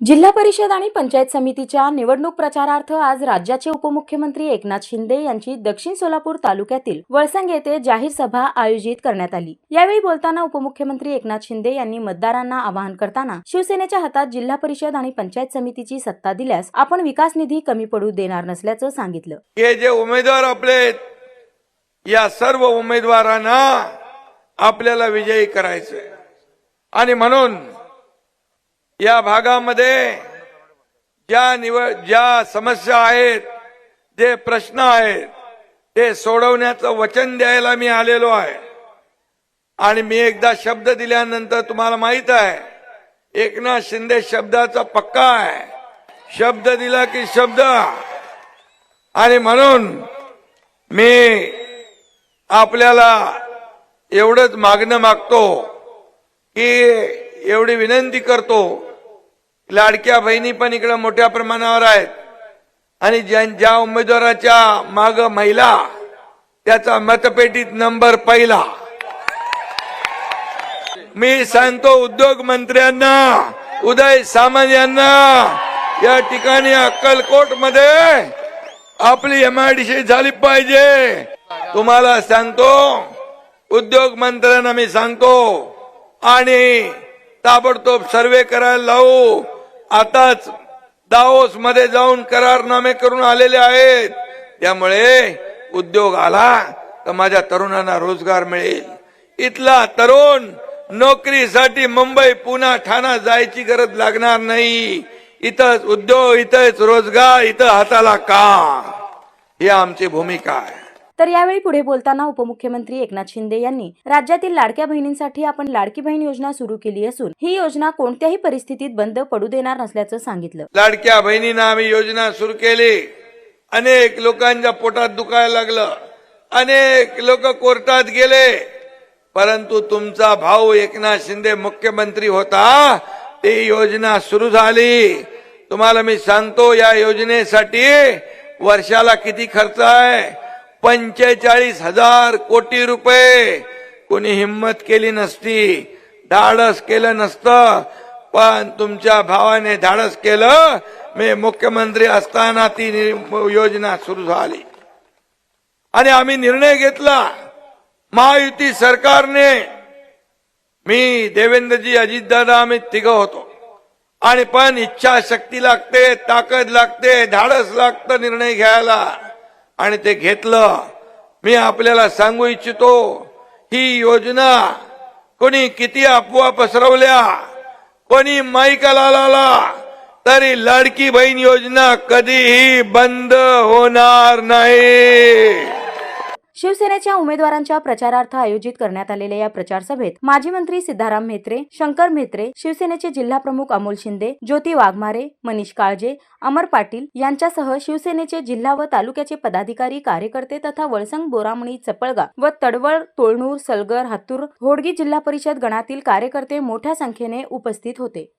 जिल्हा परिषद आणि पंचायत समितीच्या निवडणूक प्रचारार्थ आज राज्याचे उपमुख्यमंत्री एकनाथ शिंदे यांची दक्षिण सोलापूर तालुक्यातील वळसंग येथे जाहीर सभा आयोजित करण्यात आली. यावेळी बोलताना उपमुख्यमंत्री एकनाथ शिंदे यांनी मतदारांना आवाहन करताना शिवसेनेच्या हातात जिल्हा परिषद आणि पंचायत समितीची सत्ता दिल्यास आपण विकास निधी कमी पडू देणार नसल्याचं सांगितलं. हे जे उमेदवार आपले या सर्व उमेदवारांना आपल्याला विजयी करायचंय. आणि म्हणून या भागामध्ये ज्या निवड ज्या समस्या आहेत जे प्रश्न आहेत ते सोडवण्याचं वचन द्यायला मी आलेलो आहे. आणि मी एकदा शब्द दिल्यानंतर तुम्हाला माहीत आहे एकनाथ शिंदे शब्दाचा पक्का आहे. शब्द दिला की शब्द. आणि म्हणून मी आपल्याला एवढंच मागणं मागतो की एवढी विनंती करतो लाडक्या बहिणी पण इकडे मोठ्या प्रमाणावर आहेत. आणि ज्या ज्या उमेदवाराच्या माग महिला त्याचा मतपेटीत नंबर पहिला. मी सांगतो उद्योग मंत्र्यांना उदय सामंत यांना या ठिकाणी अक्कलकोटमध्ये आपली एमआयडीसी झाली पाहिजे. तुम्हाला सांगतो उद्योग मंत्र्यांना मी सांगतो आणि ताबडतोब सर्वे करायला लावू. आताच दाओसमध्ये जाऊन करारनामे करून आलेले आहेत. त्यामुळे उद्योग आला तर माझ्या तरुणांना रोजगार मिळेल. इथला तरुण नोकरीसाठी मुंबई पुणे ठाणा जायची गरज लागणार नाही. इथंच उद्योग इथंच रोजगार इथं हाताला का ही आमची भूमिका आहे. तर यावेळी पुढे बोलताना उपमुख्यमंत्री एकनाथ शिंदे यांनी राज्यातील लाडक्या बहिणींसाठी आपण लाडकी बहीण योजना सुरू केली असून ही योजना कोणत्याही परिस्थितीत बंद पडू देणार नसल्याचं सांगितलं. लाडक्या बहिणींना आम्ही योजना सुरू केली. अनेक लोकांच्या पोटात दुखायला लागलं. अनेक लोक कोर्टात गेले. परंतु तुमचा भाऊ एकनाथ शिंदे मुख्यमंत्री होता. ती योजना सुरू झाली. तुम्हाला मी सांगतो या योजनेसाठी वर्षाला किती खर्च आहे? पंचेचाळीस हजार कोटी रुपये. कोणी हिंमत केली नसती धाडस केलं नसतं पण तुमच्या भावाने धाडस केलं. मी मुख्यमंत्री असताना ती योजना सुरू झाली. आणि आम्ही निर्णय घेतला महायुती सरकारने. मी देवेंद्रजी अजितदादा आम्ही तिघ होतो. आणि पण इच्छाशक्ती लागते ताकद लागते धाडस लागतं निर्णय घ्यायला. आणि ते घेतलं. मी आपल्याला सांगू इच्छितो ही योजना कोणी किती अफवा पसरवल्या कोणी माईकाला लाला तरी लाडकी बहीण योजना कधीही बंद होणार नाही. शिवसेनेच्या उमेदवारांच्या प्रचारार्थ आयोजित करण्यात आलेल्या या प्रचार सभेत माजी मंत्री सिद्धाराम म्हेत्रे शंकर म्हेत्रे शिवसेनेचे जिल्हा प्रमुख अमोल शिंदे ज्योती वाघमारे मनीष काळजे अमर पाटील यांच्यासह शिवसेनेचे जिल्हा व तालुक्याचे पदाधिकारी कार्यकर्ते तथा वळसंग बोरामणी चपळगा व तडवळ तोळणूर सलगर हातूर होडगी जिल्हा परिषद गणातील कार्यकर्ते मोठ्या संख्येने उपस्थित होते.